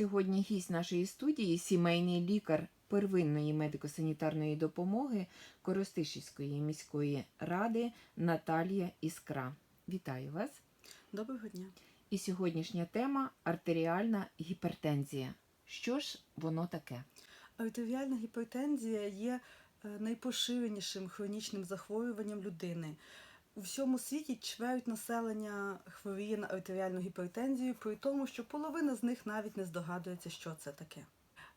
Сьогодні гість нашої студії сімейний лікар первинної медико-санітарної допомоги Коростишівської міської ради Наталія Іскра. Вітаю вас! Доброго дня. І сьогоднішня тема артеріальна гіпертензія. Що ж воно таке? Артеріальна гіпертензія є е, найпоширенішим хронічним захворюванням людини. У всьому світі чверть населення хворіє на артеріальну гіпертензію, при тому, що половина з них навіть не здогадується, що це таке.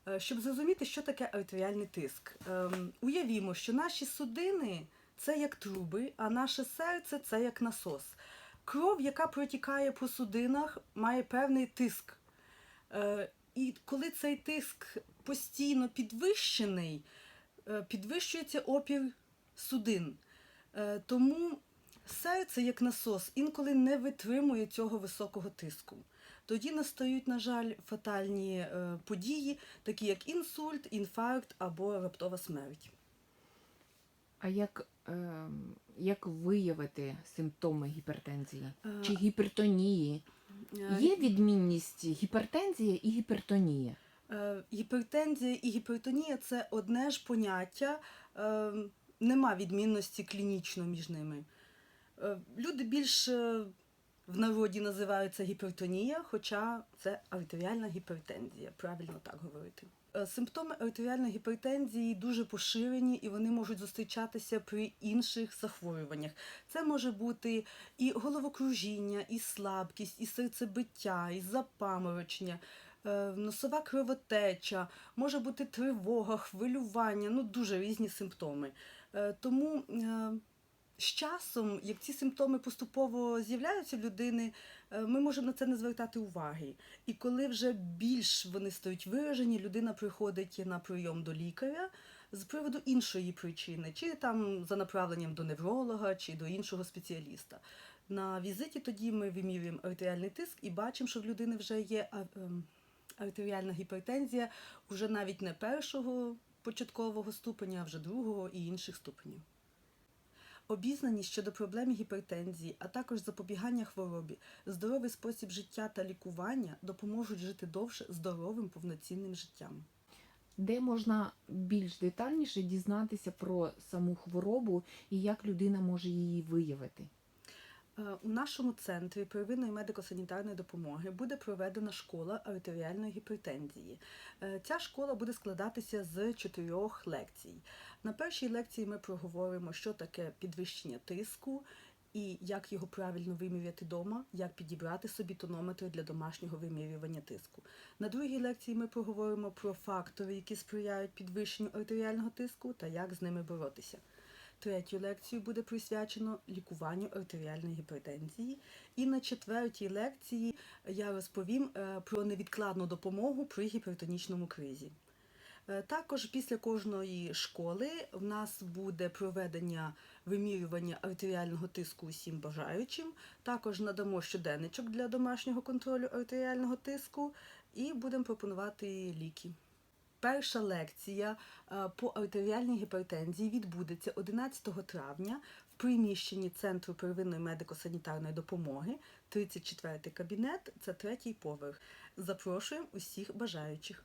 Е, Щоб зрозуміти, що таке артеріальний тиск, ем, уявімо, що наші судини це як труби, а наше серце це як насос. Кров, яка протікає по судинах, має певний тиск. Е, І коли цей тиск постійно підвищений, е, підвищується опір судин. Тому серце, як насос, інколи не витримує цього високого тиску. Тоді настають, на жаль, фатальні е, події, такі як інсульт, інфаркт або раптова смерть. А як, е, як виявити симптоми гіпертензії Е, чи гіпертонії? Е, Є відмінність гіпертензія і гіпертонія. Е, Гіпертензія і гіпертонія це одне ж поняття, е, нема відмінності клінічно між ними. Е, Люди більш е, в народі називаються гіпертонія, хоча це артеріальна гіпертензія, правильно так говорити. Е, Симптоми артеріальної гіпертензії дуже поширені і вони можуть зустрічатися при інших захворюваннях. Це може бути і головокружіння, і слабкість, і серцебиття, і запаморочення, носова кровотеча, може бути тривога, хвилювання, ну дуже різні симптоми. Тому з часом, як ці симптоми поступово з'являються в людини, е, ми можемо на це не звертати уваги. І коли вже більш вони стають виражені, людина приходить на прийом до лікаря з приводу іншої причини, чи там за направленням до невролога, чи до іншого спеціаліста. На візиті тоді ми вимірюємо артеріальний тиск і бачимо, що в людини вже є ем, артеріальна гіпертензія вже навіть не першого початкового ступеня, а вже другого і інших ступенів. Обізнаність щодо проблем гіпертензії, а також запобігання хворобі, здоровий спосіб життя та лікування допоможуть жити довше здоровим повноцінним життям. Де можна більш детальніше дізнатися про саму хворобу і як людина може її виявити? Е, У нашому центрі первинної медико-санітарної допомоги буде проведена школа артеріальної гіпертензії. Е, Ця школа буде складатися з чотирьох лекцій. На першій лекції ми проговоримо, що таке підвищення тиску і як його правильно виміряти вдома, як підібрати собі тонометр для домашнього вимірювання тиску. На другій лекції ми поговоримо про фактори, які сприяють підвищенню артеріального тиску та як з ними боротися. Третю лекцію буде присвячено лікуванню артеріальної гіпертензії. І на четвертій лекції я розповім е, про невідкладну допомогу при гіпертонічному кризі. Е, Також після кожної школи в нас буде проведення вимірювання артеріального тиску усім бажаючим. Також надамо щоденничок для домашнього контролю артеріального тиску і будемо пропонувати ліки. Перша лекція е, по артеріальній гіпертензії відбудеться 11 травня в приміщенні Центру первинної медико-санітарної допомоги, 34 кабінет, це третій поверх. Запрошуємо усіх бажаючих.